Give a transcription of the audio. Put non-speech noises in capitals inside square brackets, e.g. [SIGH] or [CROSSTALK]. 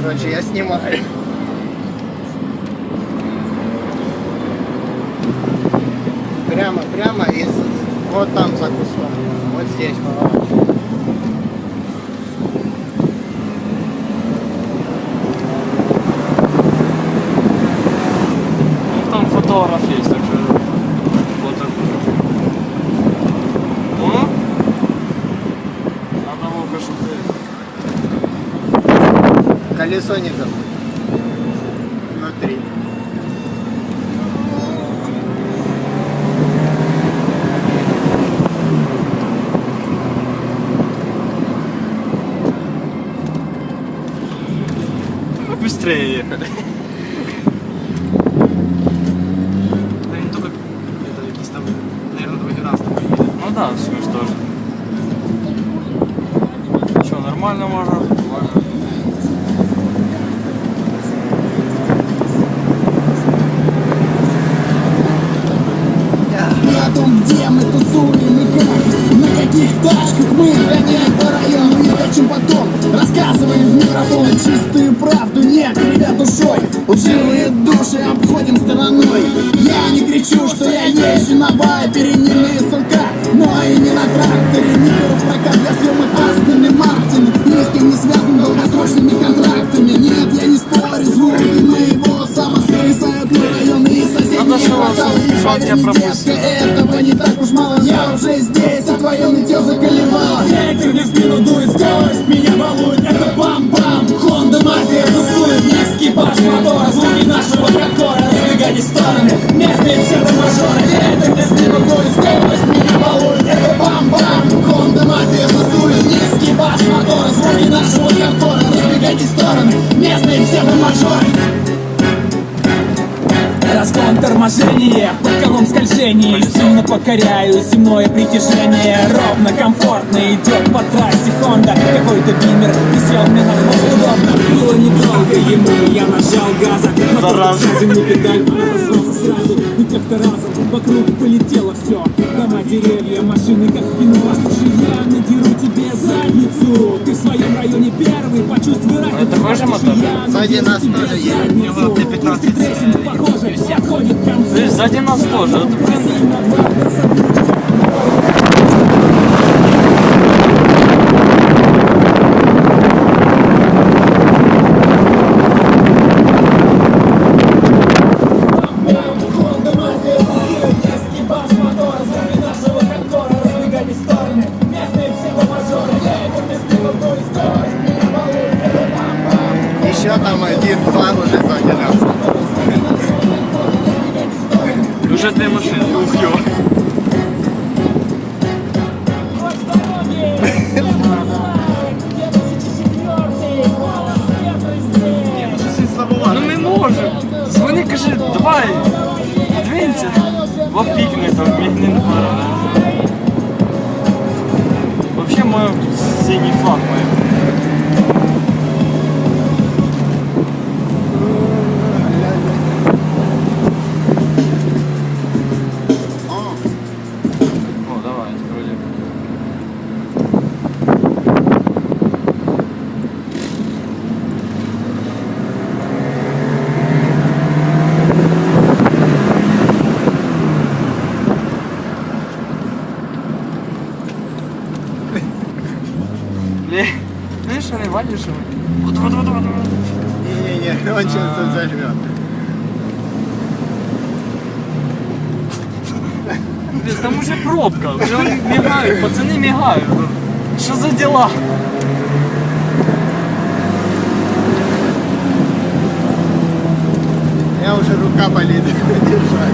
Короче, я снимаю. Прямо, прямо и с- вот там за кустом. Вот здесь поворот. Там фотограф есть, так что Колесо не забудь. Внутри. Мы быстрее ехали. Да він тільки это, якийсь там, наверное, другий раз там їде. Ну да, все ж тоже. Что, нормально можно? Том, где мы тусуем и как. На каких тачках мы гоняем по району И зачем потом рассказываем в микрофон. Чистую правду, нет, ребят, душой. Лживые души обходим стороной. Я не кричу, что я езжу на байпере Не на СЛК, но и не на тракторе Не беру в прокат для съемок Астон Мартин. Ни с кем не связан долгосрочными контрактами. Нет, я не спорю, звуки моего самосвирисают мой район И соседние кварталы. И поверь, не мне в спину дует, скорость меня балует Это бам-бам, Honda мафия тусует Низкий баш мотора, звуки нашего хардкора Разбегать в стороны, местные псевдомажоры Ветер мне в спину дует, скорость меня балует Это бам-бам, Honda мафия тусует Низкий баш мотора, звуки нашего хардкора Разбегать в стороны, местные псевдомажоры торможение в боковом скольжении. Сильно покоряю земное притяжение. Ровно, комфортно идет по трассе Honda. Какой-то бимер висел мне на хвост удобно Было недолго ему, я нажал газа. Зараза. сразу не педаль, сразу. И как-то разом вокруг полетело все Дома, деревья, машины, как в кино. Слушай, я надеру тебе задницу. Ты в своем районе первый, почувствуй разницу. Это такой же мотор? Сзади нас тебе тоже есть. задницу. У него Т-15 сзади нас тоже. Это, блин, уже две машины. Ух, ё. Ні, ну щось він слабовато. Ну ми можемо. Дзвони, кажи, давай. Двинься. Вопікни там, мігни на пару. Вообще маю тут синій флаг маю. Давай, валишь его. Вот, вот, вот, вот. Не-не-не, [LAUGHS] он сейчас тут а. зажмет. Там уже пробка, уже мигают, пацаны мигают. Что за дела? Я уже рука болит. [LAUGHS]